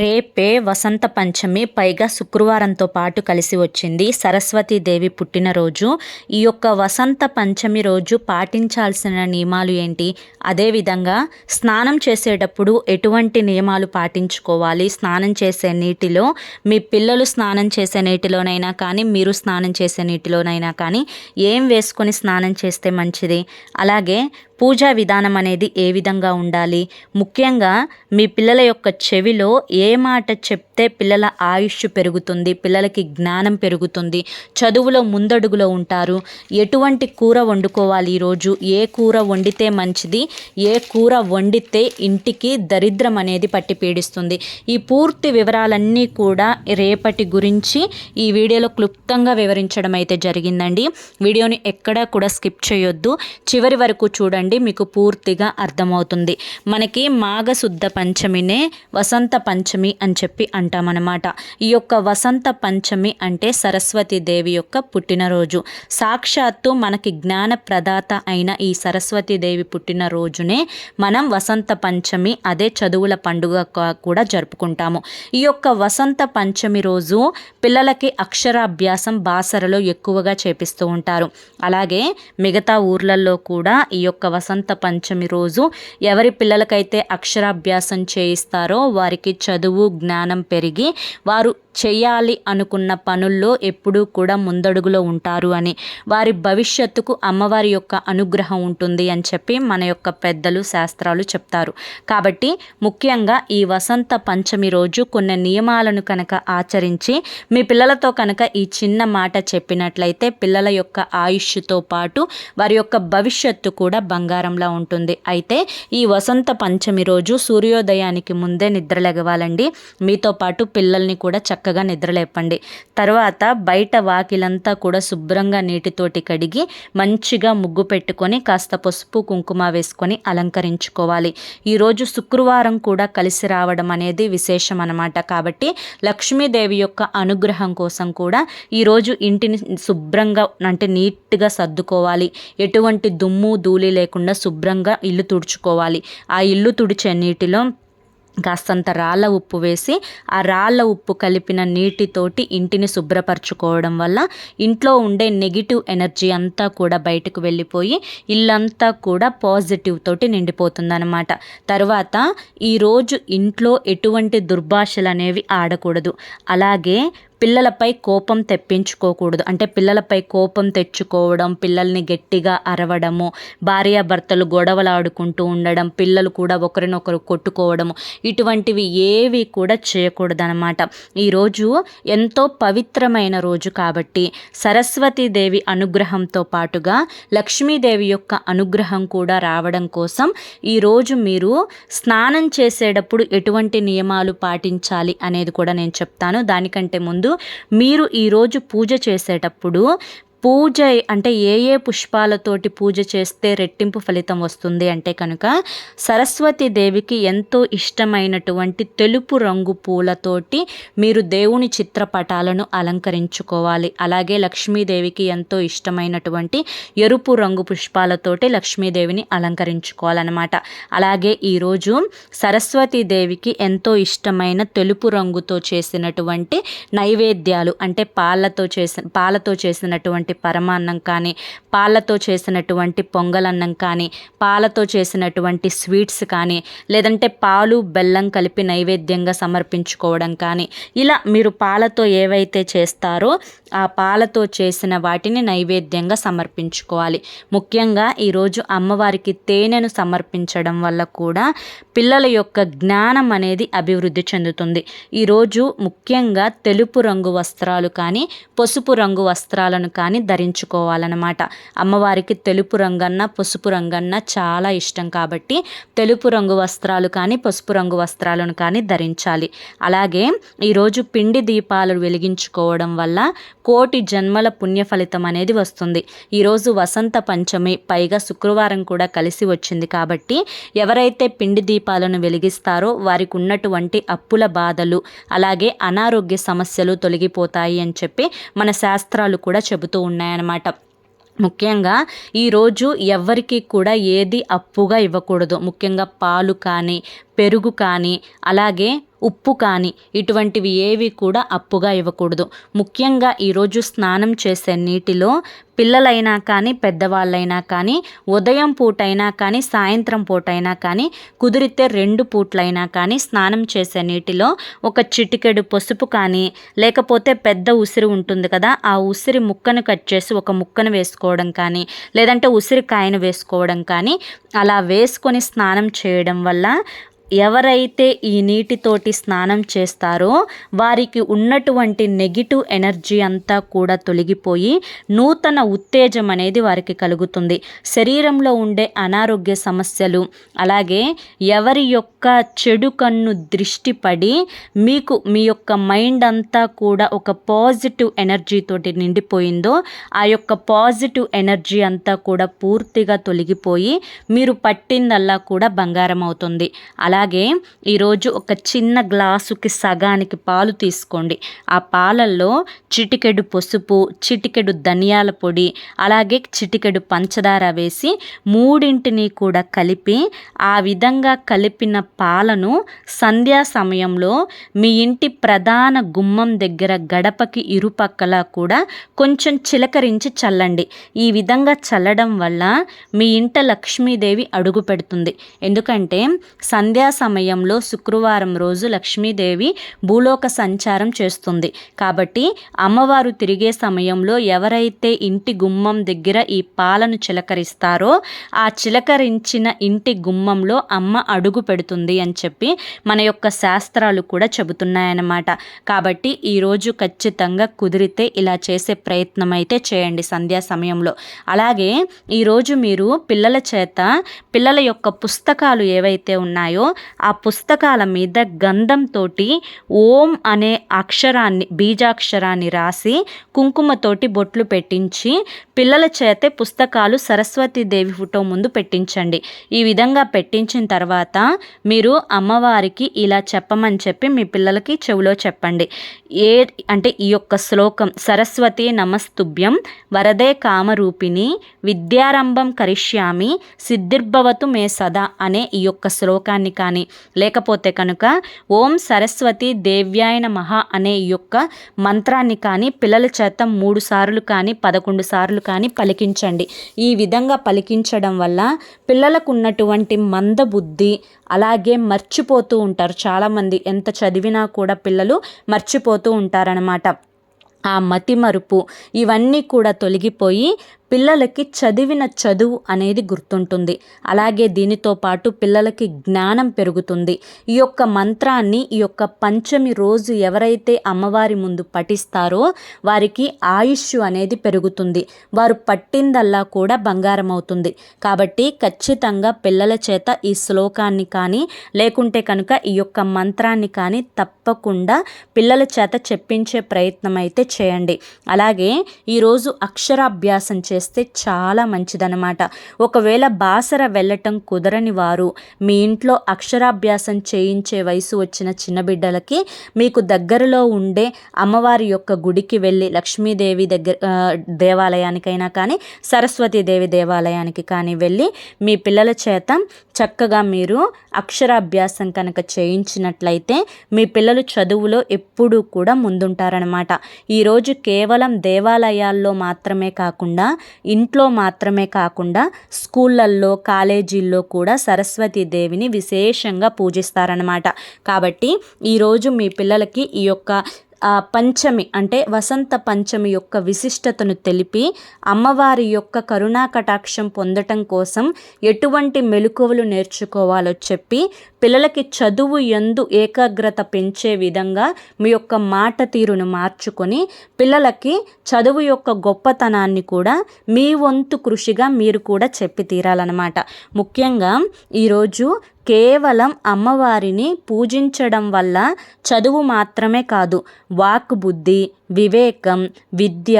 రేపే వసంత పంచమి పైగా శుక్రవారంతో పాటు కలిసి వచ్చింది సరస్వతీదేవి పుట్టినరోజు. ఈ యొక్క వసంత పంచమి రోజు పాటించాల్సిన నియమాలు ఏంటి? అదేవిధంగా స్నానం చేసేటప్పుడు ఎటువంటి నియమాలు పాటించుకోవాలి? స్నానం చేసే నీటిలో మీ పిల్లలు స్నానం చేసే నీటిలోనైనా కానీ మీరు స్నానం చేసే నీటిలోనైనా కానీ ఏం వేసుకొని స్నానం చేస్తే మంచిది? అలాగే పూజా విధానం అనేది ఏ విధంగా ఉండాలి? ముఖ్యంగా మీ పిల్లల యొక్క చెవిలో ఏ మాట చెప్తే పిల్లల ఆయుష్ పెరుగుతుంది పిల్లలకి జ్ఞానం పెరుగుతుంది చదువులో ముందడుగులో ఉంటారు ఎటువంటి కూర వండుకోవాలి ఈరోజు ఏ కూర వండితే మంచిది ఏ కూర వండితే ఇంటికి దరిద్రం అనేది పట్టి పీడిస్తుంది. ఈ పూర్తి వివరాలన్నీ కూడా రేపటి గురించి ఈ వీడియోలో క్లుప్తంగా వివరించడం అయితే జరిగిందండి. వీడియోని ఎక్కడా కూడా స్కిప్ చేయొద్దు. చివరి వరకు చూడండి. మీకు పూర్తిగా అర్థమవుతుంది. మనకి మాఘశుద్ధ పంచమినే వసంత పంచమి అని చెప్పి అంటామన్నమాట. ఈ యొక్క వసంత పంచమి అంటే సరస్వతి దేవి యొక్క పుట్టినరోజు. సాక్షాత్తు మనకి జ్ఞాన ప్రదాత అయిన ఈ సరస్వతి దేవి పుట్టినరోజునే మనం వసంత పంచమి అదే చదువుల పండుగ కూడా జరుపుకుంటాము. ఈ యొక్క వసంత పంచమి రోజు పిల్లలకి అక్షరాభ్యాసం బాసరలో ఎక్కువగా చేపిస్తూ ఉంటారు. అలాగే మిగతా ఊర్లలో కూడా ఈ యొక్క వసంత పంచమి రోజు ఎవరి పిల్లలకైతే అక్షరాభ్యాసం చేయిస్తారో వారికి చదువు జ్ఞానం పెరిగి వారు చేయాలి అనుకున్న పనుల్లో ఎప్పుడూ కూడా ముందడుగులో ఉంటారు అని వారి భవిష్యత్తుకు అమ్మవారి యొక్క అనుగ్రహం ఉంటుంది అని చెప్పి మన యొక్క పెద్దలు శాస్త్రాలు చెప్తారు. కాబట్టి ముఖ్యంగా ఈ వసంత పంచమి రోజు కొన్ని నియమాలను కనుక ఆచరించి మీ పిల్లలతో కనుక ఈ చిన్న మాట చెప్పినట్లయితే పిల్లల యొక్క ఆయుష్తో పాటు వారి యొక్క భవిష్యత్తు కూడా బంగారంలా ఉంటుంది. అయితే ఈ వసంత పంచమి రోజు సూర్యోదయానికి ముందే నిద్రలెగవాలండి మీతో పాటు పిల్లల్ని కూడా చక్కగా నిద్రలేపండి తర్వాత బయట వాకిలంతా కూడా శుభ్రంగా నీటితోటి కడిగి మంచిగా ముగ్గు పెట్టుకొని కాస్త పసుపు కుంకుమ వేసుకొని అలంకరించుకోవాలి. ఈరోజు శుక్రవారం కూడా కలిసి రావడం అనేది విశేషం అనమాట కాబట్టి లక్ష్మీదేవి యొక్క అనుగ్రహం కోసం కూడా ఈరోజు ఇంటిని శుభ్రంగా అంటే నీట్గా సర్దుకోవాలి. ఎటువంటి దుమ్ము ధూళి లేకుండా శుభ్రంగా ఇల్లు తుడుచుకోవాలి. ఆ ఇల్లు తుడిచే నీటిలో కాస్తంత రాళ్ళ ఉప్పు వేసి ఆ రాళ్ళ ఉప్పు కలిపిన నీటితోటి ఇంటిని శుభ్రపరచుకోవడం వల్ల ఇంట్లో ఉండే నెగిటివ్ ఎనర్జీ అంతా కూడా బయటకు వెళ్ళిపోయి ఇల్లంతా కూడా పాజిటివ్ తోటి నిండిపోతుందన్నమాట. తర్వాత ఈరోజు ఇంట్లో ఎటువంటి దుర్భాషలు అనేవి ఆడకూడదు. అలాగే పిల్లలపై కోపం తెప్పించుకోకూడదు. అంటే పిల్లలపై కోపం తెచ్చుకోవడం పిల్లల్ని గట్టిగా అరవడము భార్యాభర్తలు గొడవలాడుకుంటూ ఉండడం పిల్లలు కూడా ఒకరినొకరు కొట్టుకోవడము ఇటువంటివి ఏవి కూడా చేయకూడదనమాట ఈరోజు ఎంతో పవిత్రమైన రోజు కాబట్టి సరస్వతీదేవి అనుగ్రహంతో పాటుగా లక్ష్మీదేవి యొక్క అనుగ్రహం కూడా రావడం కోసం ఈరోజు మీరు స్నానం చేసేటప్పుడు ఎటువంటి నియమాలు పాటించాలి అనేది కూడా నేను చెప్తాను. దానికంటే ముందు మీరు ఈరోజు పూజ చేసేటప్పుడు పూజ అంటే ఏ ఏ పుష్పాలతోటి పూజ చేస్తే రెట్టింపు ఫలితం వస్తుంది అంటే కనుక సరస్వతి దేవికి ఎంతో ఇష్టమైనటువంటి తెలుపు రంగు పూలతోటి మీరు దేవుని చిత్రపటాలను అలంకరించుకోవాలి. అలాగే లక్ష్మీదేవికి ఎంతో ఇష్టమైనటువంటి ఎరుపు రంగు పుష్పాలతోటి లక్ష్మీదేవిని అలంకరించుకోవాలన్నమాట. అలాగే ఈరోజు సరస్వతీదేవికి ఎంతో ఇష్టమైన తెలుపు రంగుతో చేసినటువంటి నైవేద్యాలు అంటే పాలతో చేసిన పాలతో చేసినటువంటి చేసినటువంటి పరమాన్నం కానీ పాలతో చేసినటువంటి పొంగలన్నం కానీ పాలతో చేసినటువంటి స్వీట్స్ కానీ లేదంటే పాలు బెల్లం కలిపి నైవేద్యంగా సమర్పించుకోవడం కానీ ఇలా మీరు పాలతో ఏవైతే చేస్తారో ఆ పాలతో చేసిన వాటిని నైవేద్యంగా సమర్పించుకోవాలి. ముఖ్యంగా ఈరోజు అమ్మవారికి తేనెను సమర్పించడం వల్ల కూడా పిల్లల యొక్క జ్ఞానం అనేది అభివృద్ధి చెందుతుంది. ఈరోజు ముఖ్యంగా తెలుపు రంగు వస్త్రాలు కానీ పసుపు రంగు వస్త్రాలను కానీ ధరించుకోవాలన్నమాట. అమ్మవారికి తెలుపు రంగన్న పసుపు రంగన్న చాలా ఇష్టం కాబట్టి తెలుపు రంగు వస్త్రాలు కానీ పసుపు రంగు వస్త్రాలను కానీ ధరించాలి. అలాగే ఈరోజు పిండి దీపాలు వెలిగించుకోవడం వల్ల కోటి జన్మల పుణ్య ఫలితం అనేది వస్తుంది. ఈరోజు వసంత పంచమి పైగా శుక్రవారం కూడా కలిసి వచ్చింది కాబట్టి ఎవరైతే పిండి దీపాలను వెలిగిస్తారో వారికి ఉన్నటువంటి అప్పుల బాధలు అలాగే అనారోగ్య సమస్యలు తొలగిపోతాయి అని చెప్పి మన శాస్త్రాలు కూడా చెబుతూ ఉన్నాయన్నమాట. ముఖ్యంగా ఈరోజు ఎవరికి కూడా ఏది అప్పుగా ఇవ్వకూడదు. ముఖ్యంగా పాలు కానీ పెరుగు కానీ అలాగే ఉప్పు కానీ ఇటువంటివి ఏవి కూడా అప్పుగా ఇవ్వకూడదు. ముఖ్యంగా ఈరోజు స్నానం చేసే నీటిలో పిల్లలైనా కానీ పెద్దవాళ్ళైనా కానీ ఉదయం పూటైనా కానీ సాయంత్రం పూటైనా కానీ కుదిరితే రెండు పూట్లైనా కానీ స్నానం చేసే నీటిలో ఒక చిటికెడు పసుపు కానీ లేకపోతే పెద్ద ఉసిరి ఉంటుంది కదా ఆ ఉసిరి ముక్కను కట్ చేసి ఒక ముక్కను వేసుకోవడం కానీ లేదంటే ఉసిరికాయను వేసుకోవడం కానీ అలా వేసుకొని స్నానం చేయడం వల్ల ఎవరైతే ఈ నీటితోటి స్నానం చేస్తారో వారికి ఉన్నటువంటి నెగిటివ్ ఎనర్జీ అంతా కూడా తొలగిపోయి నూతన ఉత్తేజం అనేది వారికి కలుగుతుంది. శరీరంలో ఉండే అనారోగ్య సమస్యలు అలాగే ఎవరి యొక్క చెడు కన్ను దృష్టి పడి మీకు మీ యొక్క మైండ్ అంతా కూడా ఒక పాజిటివ్ ఎనర్జీతోటి నిండిపోయిందో ఆ యొక్క పాజిటివ్ ఎనర్జీ అంతా కూడా పూర్తిగా తొలగిపోయి మీరు పట్టిందల్లా కూడా బంగారం అవుతుంది. అలా అలాగే ఈరోజు ఒక చిన్న గ్లాసుకి సగానికి పాలు తీసుకోండి. ఆ పాలల్లో చిటికెడు పసుపు చిటికెడు ధనియాల పొడి అలాగే చిటికెడు పంచదార వేసి మూడింటిని కూడా కలిపి ఆ విధంగా కలిపిన పాలను సంధ్యా సమయంలో మీ ఇంటి ప్రధాన గుమ్మం దగ్గర గడపకి ఇరుపక్కల కూడా కొంచెం చిలకరించి చల్లండి. ఈ విధంగా చల్లడం వల్ల మీ ఇంట లక్ష్మీదేవి అడుగు పెడుతుంది. ఎందుకంటే సంధ్యా సమయంలో శుక్రవారం రోజు లక్ష్మీదేవి భూలోక సంచారం చేస్తుంది. కాబట్టి అమ్మవారు తిరిగే సమయంలో ఎవరైతే ఇంటి గుమ్మం దగ్గర ఈ పాలను చిలకరిస్తారో ఆ చిలకరించిన ఇంటి గుమ్మంలో అమ్మ అడుగు పెడుతుంది అని చెప్పి మన యొక్క శాస్త్రాలు కూడా చెబుతున్నాయన్నమాట. కాబట్టి ఈరోజు ఖచ్చితంగా కుదిరితే ఇలా చేసే ప్రయత్నం అయితే చేయండి సంధ్యా సమయంలో. అలాగే ఈరోజు మీరు పిల్లల చేత పిల్లల యొక్క పుస్తకాలు ఏవైతే ఉన్నాయో ఆ పుస్తకాల మీద గంధంతో ఓం అనే అక్షరాన్ని బీజాక్షరాన్ని రాసి కుంకుమతోటి బొట్లు పెట్టించి పిల్లల చేతే పుస్తకాలు సరస్వతీదేవి ఫోటో ముందు పెట్టించండి. ఈ విధంగా పెట్టించిన తర్వాత మీరు అమ్మవారికి ఇలా చెప్పమని చెప్పి మీ పిల్లలకి చెవిలో చెప్పండి. ఏ అంటే ఈ యొక్క శ్లోకం సరస్వతి నమస్తుభ్యం వరదే కామరూపిణి విద్యారంభం కరిష్యామి సిద్ధిర్భవతు మే సదా అనే ఈ యొక్క శ్లోకాన్ని కానీ. లేకపోతే కనుక ఓం సరస్వతి దేవ్యాయన మహా అనే యొక్క మంత్రాన్ని కానీ పిల్లల చేత మూడు సార్లు కానీ పదకొండు సార్లు కానీ పలికించండి. ఈ విధంగా పలికించడం వల్ల పిల్లలకు ఉన్నటువంటి మందబుద్ధి అలాగే మర్చిపోతూ ఉంటారు చాలామంది. ఎంత చదివినా కూడా పిల్లలు మర్చిపోతూ ఉంటారనమాట ఆ మతిమరుపు ఇవన్నీ కూడా తొలగిపోయి పిల్లలకి చదివిన చదువు అనేది గుర్తుంటుంది. అలాగే దీనితో పాటు పిల్లలకి జ్ఞానం పెరుగుతుంది. ఈ యొక్క మంత్రాన్ని ఈ యొక్క పంచమి రోజు ఎవరైతే అమ్మవారి ముందు పఠిస్తారో వారికి ఆయుష్ అనేది పెరుగుతుంది. వారు పట్టిందల్లా కూడా బంగారం అవుతుంది. కాబట్టి ఖచ్చితంగా పిల్లల చేత ఈ శ్లోకాన్ని కానీ లేకుంటే కనుక ఈ యొక్క మంత్రాన్ని కానీ తప్పకుండా పిల్లల చేత చెప్పించే ప్రయత్నం అయితే చేయండి. అలాగే ఈరోజు అక్షరాభ్యాసం చేసి చేస్తే చాలా మంచిదనమాట ఒకవేళ బాసర వెళ్ళటం కుదరని వారు మీ ఇంట్లో అక్షరాభ్యాసం చేయించే వయసు వచ్చిన చిన్న బిడ్డలకి మీకు దగ్గరలో ఉండే అమ్మవారి యొక్క గుడికి వెళ్ళి లక్ష్మీదేవి దగ్గర దేవాలయానికైనా కానీ సరస్వతీదేవి దేవాలయానికి కానీ వెళ్ళి మీ పిల్లల చేత చక్కగా మీరు అక్షరాభ్యాసం కనుక చేయించినట్లయితే మీ పిల్లలు చదువులో ఎప్పుడూ కూడా ముందుంటారనమాట ఈరోజు కేవలం దేవాలయాల్లో మాత్రమే కాకుండా ఇంట్లో మాత్రమే కాకుండా స్కూళ్ళల్లో కాలేజీల్లో కూడా సరస్వతి దేవిని విశేషంగా పూజిస్తారనమాట కాబట్టి ఈరోజు మీ పిల్లలకి ఈ యొక్క పంచమి అంటే వసంత పంచమి యొక్క విశిష్టతను తెలిపి అమ్మవారి యొక్క కరుణా కటాక్షం పొందటం కోసం ఎటువంటి మెలకువలు నేర్చుకోవాలో చెప్పి పిల్లలకి చదువు ఎందు ఏకాగ్రత పెంచే విధంగా మీ యొక్క మాట తీరును మార్చుకొని పిల్లలకి చదువు యొక్క గొప్పతనాన్ని కూడా మీ వంతు కృషిగా మీరు కూడా చెప్పి తీరాలన్నమాట. ముఖ్యంగా ఈరోజు కేవలం అమ్మవారిని పూజించడం వల్ల చదువు మాత్రమే కాదు వాక్ బుద్ధి వివేకం విద్య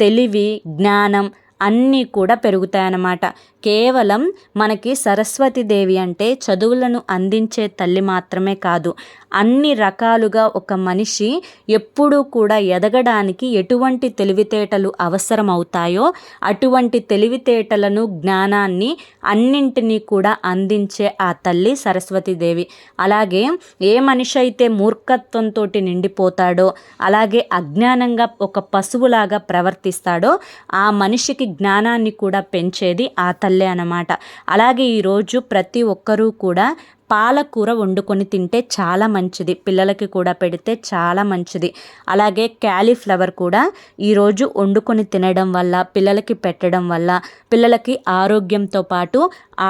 తెలివి జ్ఞానం అన్నీ కూడా పెరుగుతాయన్నమాట. కేవలం మనకి సరస్వతీదేవి అంటే చదువులను అందించే తల్లి మాత్రమే కాదు అన్ని రకాలుగా ఒక మనిషి ఎప్పుడూ కూడా ఎదగడానికి ఎటువంటి తెలివితేటలు అవసరమవుతాయో అటువంటి తెలివితేటలను జ్ఞానాన్ని అన్నింటినీ కూడా అందించే ఆ తల్లి సరస్వతీదేవి అలాగే ఏ మనిషి అయితే మూర్ఖత్వంతో నిండిపోతాడో అలాగే అజ్ఞానంగా ఒక పశువులాగా ప్రవర్తిస్తాడో ఆ మనిషికి జ్ఞానాన్ని కూడా పెంచేది ఆ తల్లి పల్లె అనమాట అలాగే ఈరోజు ప్రతి ఒక్కరూ కూడా పాలకూర వండుకొని తింటే చాలా మంచిది. పిల్లలకి కూడా పెడితే చాలా మంచిది. అలాగే క్యాలీఫ్లవర్ కూడా ఈరోజు వండుకొని తినడం వల్ల పిల్లలకి పెట్టడం వల్ల పిల్లలకి ఆరోగ్యంతో పాటు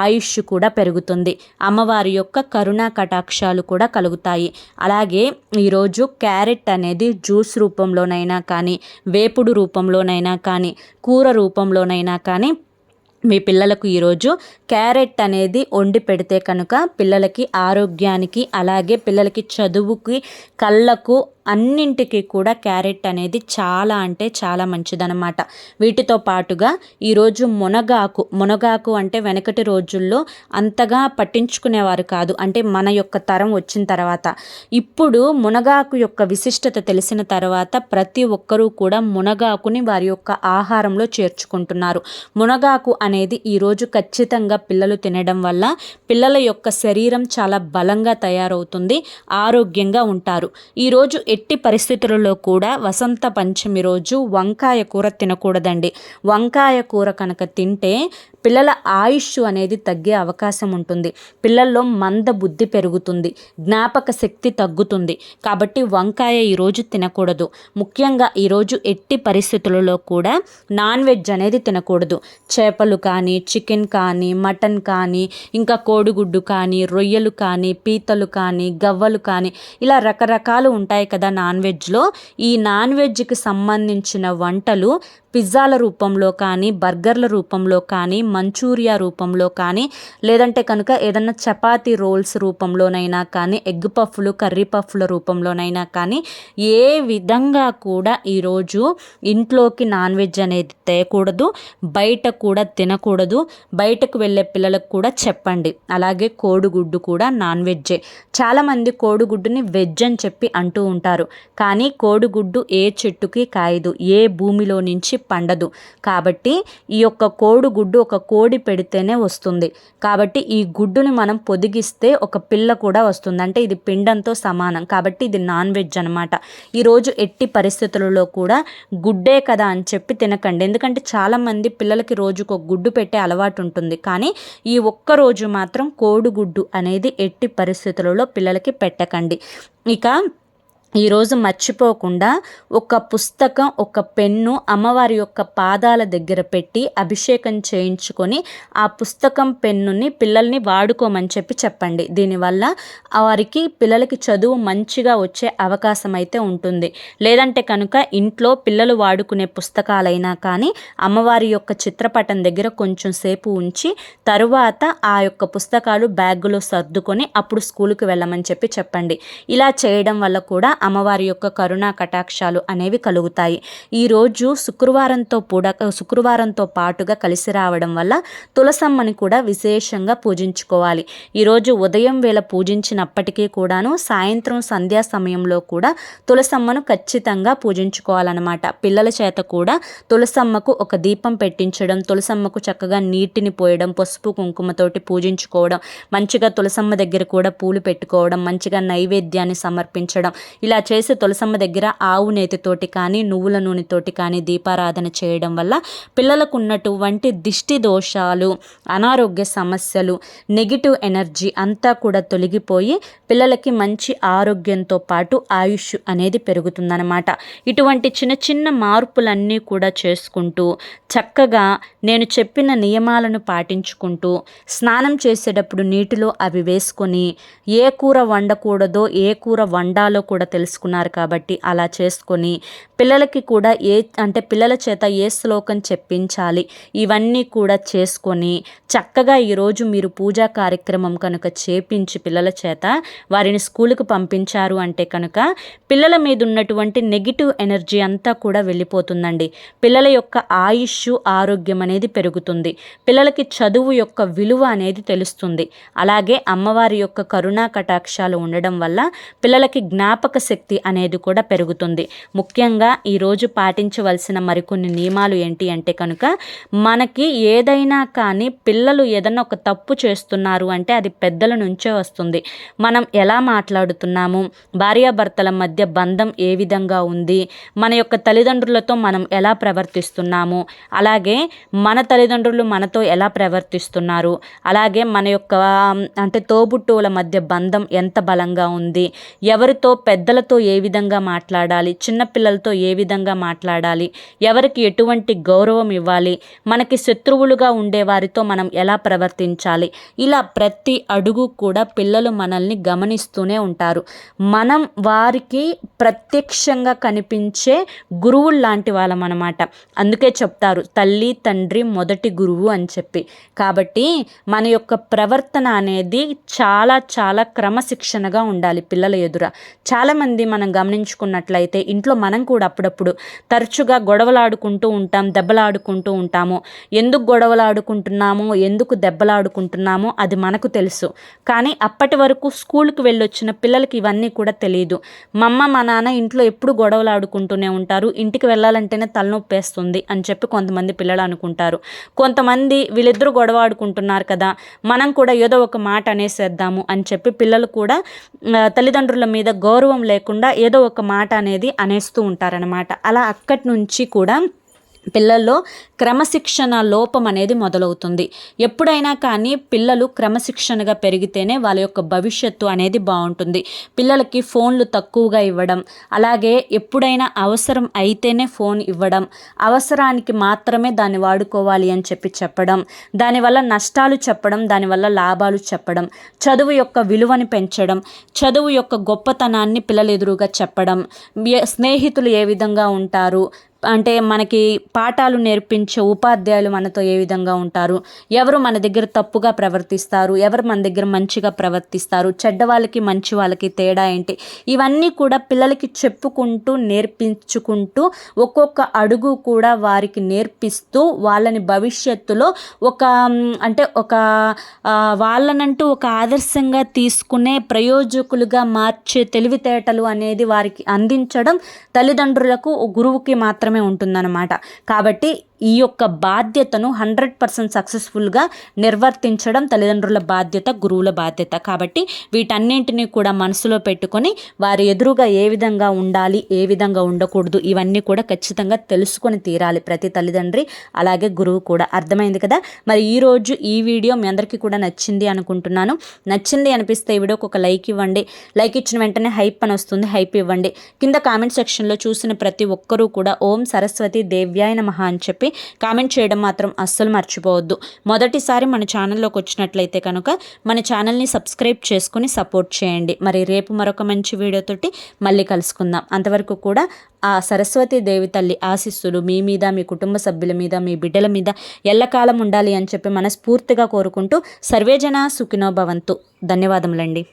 ఆయుష్ కూడా పెరుగుతుంది. అమ్మవారి యొక్క కరుణా కటాక్షాలు కూడా కలుగుతాయి. అలాగే ఈరోజు క్యారెట్ అనేది జ్యూస్ రూపంలోనైనా కానీ వేపుడు రూపంలోనైనా కానీ కూర రూపంలోనైనా కానీ మీ పిల్లలకు ఈరోజు క్యారెట్ అనేది వండి పెడితే కనుక పిల్లలకి ఆరోగ్యానికి అలాగే పిల్లలకి చదువుకి కళ్ళకు అన్నింటికి కూడా క్యారెట్ అనేది చాలా అంటే చాలా మంచిదనమాట వీటితో పాటుగా ఈరోజు మునగాకు మునగాకు అంటే వెనకటి రోజుల్లో అంతగా పట్టించుకునేవారు కాదు. అంటే మన యొక్క తరం వచ్చిన తర్వాత. ఇప్పుడు మునగాకు యొక్క విశిష్టత తెలిసిన తర్వాత ప్రతి ఒక్కరూ కూడా మునగాకుని వారి యొక్క ఆహారంలో చేర్చుకుంటున్నారు. మునగాకు అనేది ఈరోజు ఖచ్చితంగా పిల్లలు తినడం వల్ల పిల్లల యొక్క శరీరం చాలా బలంగా తయారవుతుంది ఆరోగ్యంగా ఉంటారు. ఈరోజు ఎట్టి పరిస్థితులలో కూడా వసంత పంచమి రోజు వంకాయ కూర తినకూడదండి. వంకాయ కూర కనుక తింటే పిల్లల ఆయుష్ అనేది తగ్గే అవకాశం ఉంటుంది. పిల్లల్లో మంద బుద్ధి పెరుగుతుంది. జ్ఞాపక శక్తి తగ్గుతుంది. కాబట్టి వంకాయ ఈరోజు తినకూడదు. ముఖ్యంగా ఈరోజు ఎట్టి పరిస్థితులలో కూడా నాన్ వెజ్ అనేది తినకూడదు. చేపలు కానీ చికెన్ కానీ మటన్ కానీ ఇంకా కోడిగుడ్డు కానీ రొయ్యలు కానీ పీతలు కానీ గవ్వలు కానీ ఇలా రకరకాలు ఉంటాయి కదా. నాన్ వెజ్లో. ఈ నాన్ వెజ్కి సంబంధించిన వంటలు పిజ్జాల రూపంలో కానీ బర్గర్ల రూపంలో కానీ మంచూరియా రూపంలో కానీ లేదంటే కనుక ఏదన్నా చపాతీ రోల్స్ రూపంలోనైనా కానీ ఎగ్ పఫ్లు కర్రీ పఫ్ల రూపంలోనైనా కానీ ఏ విధంగా కూడా ఈరోజు ఇంట్లోకి నాన్ వెజ్ అనేది తేయకూడదు బయట కూడా తినకూడదు బయటకు వెళ్ళే పిల్లలకు కూడా చెప్పండి. అలాగే కోడిగుడ్డు కూడా నాన్ వెజ్జే. చాలామంది కోడిగుడ్డుని వెజ్ అని చెప్పి అంటూ ఉంటారు. కానీ కోడిగుడ్డు ఏ చెట్టుకి కాయదు ఏ భూమిలో నుంచి పండదు. కాబట్టి ఈ యొక్క కోడిగుడ్డు ఒక కోడి పెడితేనే వస్తుంది. కాబట్టి ఈ గుడ్డుని మనం పొదిగిస్తే ఒక పిల్ల కూడా వస్తుంది. అంటే ఇది పిండంతో సమానం. కాబట్టి ఇది నాన్ వెజ్ అనమాట ఈరోజు ఎట్టి పరిస్థితులలో కూడా గుడ్డే కదా అని చెప్పి తినకండి. ఎందుకంటే చాలామంది పిల్లలకి రోజుకు ఒక గుడ్డు పెట్టే అలవాటు ఉంటుంది. కానీ ఈ ఒక్క రోజు మాత్రం కోడిగుడ్డు అనేది ఎట్టి పరిస్థితులలో పిల్లలకి పెట్టకండి. ఇక ఈరోజు మర్చిపోకుండా ఒక పుస్తకం ఒక పెన్ను అమ్మవారి యొక్క పాదాల దగ్గర పెట్టి అభిషేకం చేయించుకొని ఆ పుస్తకం పెన్నుని పిల్లల్ని వాడుకోమని చెప్పి చెప్పండి. దీనివల్ల వారికి పిల్లలకి చదువు మంచిగా వచ్చే అవకాశం అయితే ఉంటుంది. లేదంటే కనుక ఇంట్లో పిల్లలు వాడుకునే పుస్తకాలైనా కానీ అమ్మవారి యొక్క చిత్రపటం దగ్గర కొంచెం సేపు ఉంచి తరువాత ఆ యొక్క పుస్తకాలు బ్యాగులో సర్దుకొని అప్పుడు స్కూల్కి వెళ్ళమని చెప్పి చెప్పండి. ఇలా చేయడం వల్ల కూడా అమ్మవారి యొక్క కరుణా కటాక్షాలు అనేవి కలుగుతాయి. ఈరోజు శుక్రవారంతో పూడ శుక్రవారంతో పాటుగా కలిసి రావడం వల్ల తులసమ్మని కూడా విశేషంగా పూజించుకోవాలి. ఈరోజు ఉదయం వేళ పూజించినప్పటికీ కూడాను సాయంత్రం సంధ్యా సమయంలో కూడా తులసమ్మను ఖచ్చితంగా పూజించుకోవాలన్నమాట. పిల్లల చేత కూడా తులసమ్మకు ఒక దీపం పెట్టించడం తులసమ్మకు చక్కగా నీటిని పోయడం పసుపు కుంకుమతోటి పూజించుకోవడం మంచిగా తులసమ్మ దగ్గర కూడా పూలు పెట్టుకోవడం మంచిగా నైవేద్యాన్ని సమర్పించడం ఇలా ఇలా చేసి తులసమ్మ దగ్గర ఆవు నేతితోటి కానీ నువ్వుల నూనెతోటి కానీ దీపారాధన చేయడం వల్ల పిల్లలకు ఉన్నటువంటి దిష్టి దోషాలు అనారోగ్య సమస్యలు నెగిటివ్ ఎనర్జీ అంతా కూడా తొలగిపోయి పిల్లలకి మంచి ఆరోగ్యంతో పాటు ఆయుష్ అనేది పెరుగుతుందన్నమాట. ఇటువంటి చిన్న చిన్న మార్పులన్నీ కూడా చేసుకుంటూ చక్కగా నేను చెప్పిన నియమాలను పాటించుకుంటూ స్నానం చేసేటప్పుడు నీటిలో అవి వేసుకొని ఏ కూర వండకూడదో ఏ కూర వండాలో కూడా తెలుసు తెలుసుకున్నారు కాబట్టి అలా చేసుకొని పిల్లలకి కూడా ఏ అంటే పిల్లల చేత ఏ శ్లోకం చెప్పించాలి ఇవన్నీ కూడా చేసుకొని చక్కగా ఈరోజు మీరు పూజా కార్యక్రమం కనుక చేపించి పిల్లల చేత వారిని స్కూలుకు పంపించారు అంటే కనుక పిల్లల మీద ఉన్నటువంటి నెగిటివ్ ఎనర్జీ అంతా కూడా వెళ్ళిపోతుందండి. పిల్లల యొక్క ఆయుష్ ఆరోగ్యం అనేది పెరుగుతుంది. పిల్లలకి చదువు యొక్క విలువ అనేది తెలుస్తుంది. అలాగే అమ్మవారి యొక్క కరుణా కటాక్షాలు ఉండడం వల్ల పిల్లలకి జ్ఞాపక శక్తి అనేది కూడా పెరుగుతుంది. ముఖ్యంగా ఈరోజు పాటించవలసిన మరికొన్ని నియమాలు ఏంటి అంటే కనుక మనకి ఏదైనా కానీ పిల్లలు ఏదైనా ఒక తప్పు చేస్తున్నారు అంటే అది పెద్దల నుంచే వస్తుంది. మనం ఎలా మాట్లాడుతున్నాము? భార్యాభర్తల మధ్య బంధం ఏ విధంగా ఉంది? మన యొక్క తల్లిదండ్రులతో మనం ఎలా ప్రవర్తిస్తున్నాము? అలాగే మన తల్లిదండ్రులు మనతో ఎలా ప్రవర్తిస్తున్నారు? అలాగే మన యొక్క అంటే తోబుట్టువుల మధ్య బంధం ఎంత బలంగా ఉంది? ఎవరితో పెద్ద పెద్దలతో ఏ విధంగా మాట్లాడాలి? చిన్నపిల్లలతో ఏ విధంగా మాట్లాడాలి? ఎవరికి ఎటువంటి గౌరవం ఇవ్వాలి? మనకి శత్రువులుగా ఉండే వారితో మనం ఎలా ప్రవర్తించాలి? ఇలా ప్రతి అడుగు కూడా పిల్లలు మనల్ని గమనిస్తూనే ఉంటారు. మనం వారికి ప్రత్యక్షంగా కనిపించే గురువులు లాంటి వాళ్ళం అనమాట అందుకే చెప్తారు తల్లి తండ్రి మొదటి గురువు అని చెప్పి. కాబట్టి మన యొక్క ప్రవర్తన అనేది చాలా చాలా క్రమశిక్షణగా ఉండాలి పిల్లల ఎదుర. చాలా చాలామంది మనం గమనించుకున్నట్లయితే ఇంట్లో మనం కూడా అప్పుడప్పుడు తరచుగా గొడవలాడుకుంటూ ఉంటాం దెబ్బలాడుకుంటూ ఉంటాము. ఎందుకు గొడవలాడుకుంటున్నామో? ఎందుకు దెబ్బలాడుకుంటున్నామో? అది మనకు తెలుసు. కానీ అప్పటి వరకు స్కూల్కి వెళ్ళొచ్చిన పిల్లలకి ఇవన్నీ కూడా తెలియదు మా అమ్మ మా నాన్న ఇంట్లో ఎప్పుడు గొడవలాడుకుంటూనే ఉంటారు. ఇంటికి వెళ్ళాలంటేనే తలనొప్పి వేస్తుంది అని చెప్పి కొంతమంది పిల్లలు అనుకుంటారు. కొంతమంది వీళ్ళిద్దరూ గొడవ ఆడుకుంటున్నారు కదా మనం కూడా ఏదో ఒక మాట అనేసేద్దాము అని చెప్పి పిల్లలు కూడా తల్లిదండ్రుల మీద గౌరవం లేకుండా ఏదో ఒక మాట అనేది అనేస్తూ ఉంటారనమాట అలా అక్కడి నుంచి కూడా పిల్లల్లో క్రమశిక్షణ లోపం అనేది మొదలవుతుంది. ఎప్పుడైనా కానీ పిల్లలు క్రమశిక్షణగా పెరిగితేనే వాళ్ళ యొక్క భవిష్యత్తు అనేది బాగుంటుంది. పిల్లలకి ఫోన్లు తక్కువగా ఇవ్వడం అలాగే ఎప్పుడైనా అవసరం అయితేనే ఫోన్ ఇవ్వడం అవసరానికి మాత్రమే దాన్ని వాడుకోవాలి అని చెప్పి చెప్పడం దానివల్ల నష్టాలు చెప్పడం దానివల్ల లాభాలు చెప్పడం చదువు యొక్క విలువని పెంచడం చదువు యొక్క గొప్పతనాన్ని పిల్లలు ఎదురుగా చెప్పడం స్నేహితులు ఏ విధంగా ఉంటారు అంటే మనకి పాఠాలు నేర్పించే ఉపాధ్యాయులు మనతో ఏ విధంగా ఉంటారు? ఎవరు మన దగ్గర తప్పుగా ప్రవర్తిస్తారు? ఎవరు మన దగ్గర మంచిగా ప్రవర్తిస్తారు? చెడ్డ వాళ్ళకి మంచి వాళ్ళకి తేడా ఏంటి? ఇవన్నీ కూడా పిల్లలకి చెప్పుకుంటూ నేర్పించుకుంటూ ఒక్కొక్క అడుగు కూడా వారికి నేర్పిస్తూ వాళ్ళని భవిష్యత్తులో ఒక అంటే ఒక వాళ్ళనంటూ ఒక ఆదర్శంగా తీసుకునే ప్రయోజకులుగా మార్చే తెలివితేటలు అనేది వారికి అందించడం తల్లిదండ్రులకు గురువుకి మాత్రమే మాత్రమే ఉంటుందన్నమాట. కాబట్టి ఈ యొక్క బాధ్యతను హండ్రెడ్ పర్సెంట్ సక్సెస్ఫుల్గా నిర్వర్తించడం తల్లిదండ్రుల బాధ్యత గురువుల బాధ్యత. కాబట్టి వీటన్నింటినీ కూడా మనసులో పెట్టుకొని వారి ఎదురుగా ఏ విధంగా ఉండాలి ఏ విధంగా ఉండకూడదు ఇవన్నీ కూడా ఖచ్చితంగా తెలుసుకొని తీరాలి ప్రతి తల్లిదండ్రి. అలాగే గురువు కూడా. అర్థమైంది కదా? మరి ఈరోజు ఈ వీడియో మీ అందరికీ కూడా నచ్చింది అనుకుంటున్నాను. నచ్చింది అనిపిస్తే ఈ వీడియోకి ఒక లైక్ ఇవ్వండి. లైక్ ఇచ్చిన వెంటనే హైప్ అని వస్తుంది. హైప్ ఇవ్వండి. కింద కామెంట్ సెక్షన్లో చూసిన ప్రతి ఒక్కరూ కూడా ఓం సరస్వతి దేవ్యాయ నమ అని చెప్పి చెప్పి కామెంట్ చేయడం మాత్రం అస్సలు మర్చిపోవద్దు. మొదటిసారి మన ఛానల్లోకి వచ్చినట్లయితే కనుక మన ఛానల్ని సబ్స్క్రైబ్ చేసుకుని సపోర్ట్ చేయండి. మరి రేపు మరొక మంచి వీడియోతోటి మళ్ళీ కలుసుకుందాం. అంతవరకు కూడా ఆ సరస్వతి దేవి తల్లి ఆశిస్సులు మీ మీద మీ కుటుంబ సభ్యుల మీద మీ బిడ్డల మీద ఎల్లకాలం ఉండాలి అని చెప్పి మనస్ఫూర్తిగా కోరుకుంటూ సర్వేజన సుఖినోభవంతు ధన్యవాదములండి.